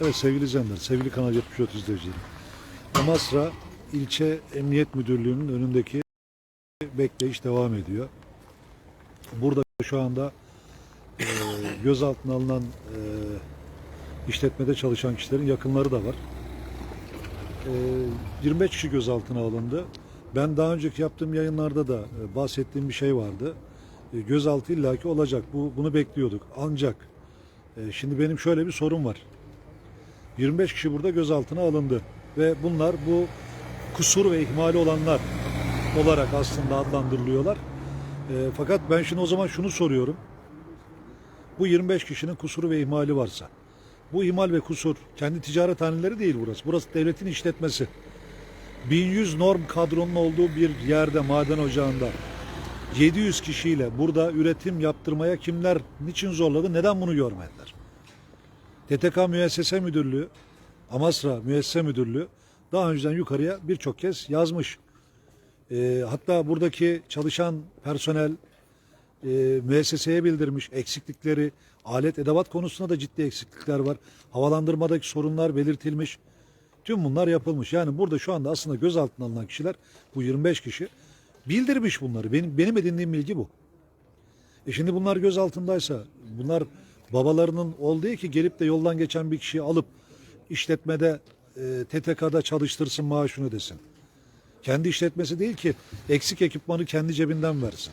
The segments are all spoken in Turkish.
Evet sevgili izleyenler, sevgili Kanal 74 izleyicileri. Amasra İlçe Emniyet Müdürlüğü'nün önündeki bekleyiş devam ediyor. Burada şu anda e, gözaltına alınan e, işletmede çalışan kişilerin yakınları da var. E, 25 kişi gözaltına alındı. Ben daha önceki yaptığım yayınlarda da e, bahsettiğim bir şey vardı. E, gözaltı illaki olacak. Bu bunu bekliyorduk. Ancak e, şimdi benim şöyle bir sorum var. 25 kişi burada gözaltına alındı ve bunlar bu kusur ve ihmali olanlar olarak aslında adlandırılıyorlar. E, fakat ben şimdi o zaman şunu soruyorum. Bu 25 kişinin kusuru ve ihmali varsa, bu ihmal ve kusur kendi ticarethaneleri değil burası. Burası devletin işletmesi. 1100 norm kadronun olduğu bir yerde maden ocağında 700 kişiyle burada üretim yaptırmaya kimler niçin zorladı? Neden bunu görmediler? TTK Müessese Müdürlüğü, Amasra Müessese Müdürlüğü daha önceden yukarıya birçok kez yazmış. Ee, hatta buradaki çalışan personel e, müesseseye bildirmiş eksiklikleri, alet edevat konusunda da ciddi eksiklikler var. Havalandırmadaki sorunlar belirtilmiş. Tüm bunlar yapılmış. Yani burada şu anda aslında gözaltına alınan kişiler bu 25 kişi bildirmiş bunları. Benim benim edindiğim bilgi bu. E şimdi bunlar gözaltındaysa bunlar babalarının olduğu ki gelip de yoldan geçen bir kişiyi alıp işletmede e, TTK'da çalıştırsın maaşını desin. Kendi işletmesi değil ki eksik ekipmanı kendi cebinden versin.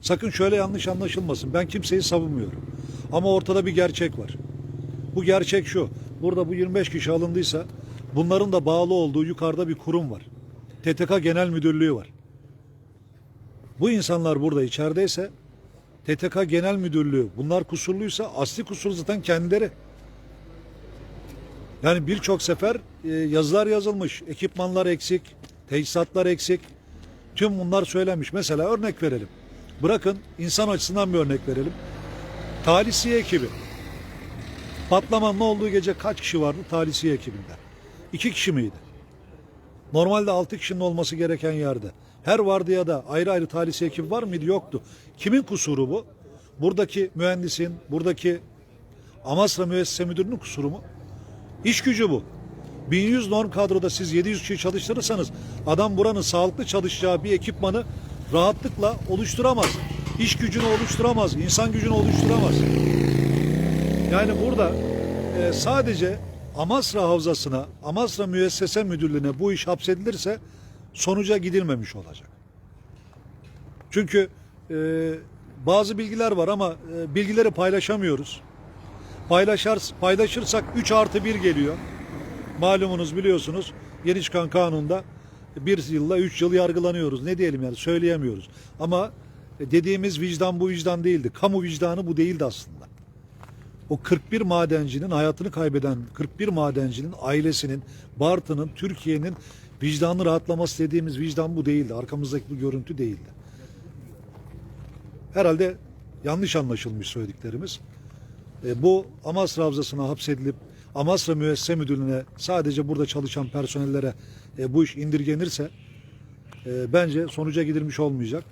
Sakın şöyle yanlış anlaşılmasın. Ben kimseyi savunmuyorum. Ama ortada bir gerçek var. Bu gerçek şu. Burada bu 25 kişi alındıysa bunların da bağlı olduğu yukarıda bir kurum var. TTK Genel Müdürlüğü var. Bu insanlar burada içerideyse TTK Genel Müdürlüğü bunlar kusurluysa asli kusur zaten kendileri. Yani birçok sefer e, yazılar yazılmış, ekipmanlar eksik, teçhizatlar eksik. Tüm bunlar söylenmiş. Mesela örnek verelim. Bırakın insan açısından bir örnek verelim. Talisiye ekibi. Patlamanın olduğu gece kaç kişi vardı talisiye ekibinde? İki kişi miydi? Normalde altı kişinin olması gereken yerde. Her vardiyada ayrı ayrı talisiye ekibi var mıydı? Yoktu. Kimin kusuru bu? Buradaki mühendisin, buradaki Amasra Müessese Müdürü'nün kusuru mu? İş gücü bu. 1100 norm kadroda siz 700 kişi çalıştırırsanız adam buranın sağlıklı çalışacağı bir ekipmanı rahatlıkla oluşturamaz. İş gücünü oluşturamaz, insan gücünü oluşturamaz. Yani burada e, sadece Amasra Havzası'na, Amasra Müessese Müdürlüğü'ne bu iş hapsedilirse sonuca gidilmemiş olacak. Çünkü e, bazı bilgiler var ama e, bilgileri paylaşamıyoruz. Paylaşar, paylaşırsak 3 artı 1 geliyor. Malumunuz biliyorsunuz yeni çıkan kanunda bir yılla 3 yıl yargılanıyoruz. Ne diyelim yani söyleyemiyoruz. Ama dediğimiz vicdan bu vicdan değildi. Kamu vicdanı bu değildi aslında. O 41 madencinin hayatını kaybeden 41 madencinin ailesinin, Bartın'ın, Türkiye'nin vicdanı rahatlaması dediğimiz vicdan bu değildi. Arkamızdaki bu görüntü değildi. Herhalde yanlış anlaşılmış söylediklerimiz. E, bu Amasra Havzası'na hapsedilip Amasra Müessese Müdürlüğü'ne sadece burada çalışan personellere e, bu iş indirgenirse e, bence sonuca gidilmiş olmayacak.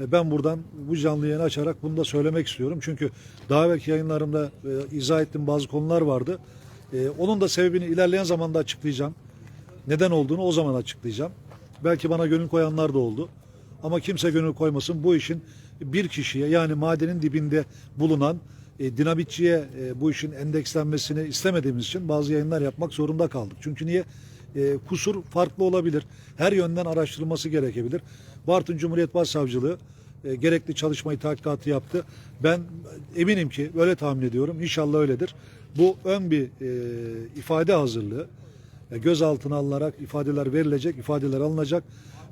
E, ben buradan bu canlı yayını açarak bunu da söylemek istiyorum. Çünkü daha evvelki yayınlarımda e, izah ettiğim bazı konular vardı. E, onun da sebebini ilerleyen zamanda açıklayacağım. Neden olduğunu o zaman açıklayacağım. Belki bana gönül koyanlar da oldu. Ama kimse gönül koymasın. Bu işin bir kişiye yani madenin dibinde bulunan e, dinamitçiye e, bu işin endekslenmesini istemediğimiz için bazı yayınlar yapmak zorunda kaldık. Çünkü niye? E, kusur farklı olabilir. Her yönden araştırılması gerekebilir. Bartın Cumhuriyet Başsavcılığı e, gerekli çalışmayı tahkikatı yaptı. Ben eminim ki öyle tahmin ediyorum. İnşallah öyledir. Bu ön bir e, ifade hazırlığı gözaltına alınarak ifadeler verilecek, ifadeler alınacak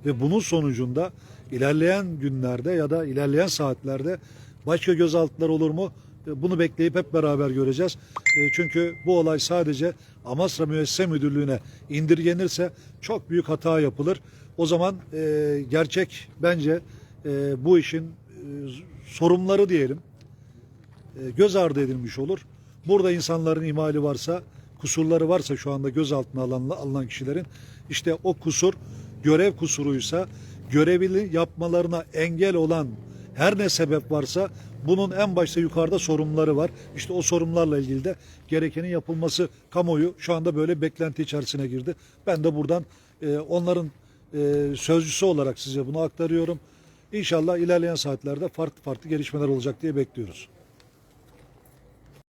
ve bunun sonucunda ilerleyen günlerde ya da ilerleyen saatlerde başka gözaltılar olur mu? E, Bunu bekleyip hep beraber göreceğiz. E, Çünkü bu olay sadece Amasra Müessese Müdürlüğü'ne indirgenirse çok büyük hata yapılır. O zaman e, gerçek bence bu işin sorumluları diyelim göz ardı edilmiş olur. Burada insanların ihmali varsa, kusurları varsa şu anda gözaltına alınan, alınan kişilerin işte o kusur görev kusuruysa görevini yapmalarına engel olan Her ne sebep varsa bunun en başta yukarıda sorumluları var. İşte o sorumlularla ilgili de gerekenin yapılması kamuoyu şu anda böyle beklenti içerisine girdi. Ben de buradan e, onların e, sözcüsü olarak size bunu aktarıyorum. İnşallah ilerleyen saatlerde farklı farklı gelişmeler olacak diye bekliyoruz.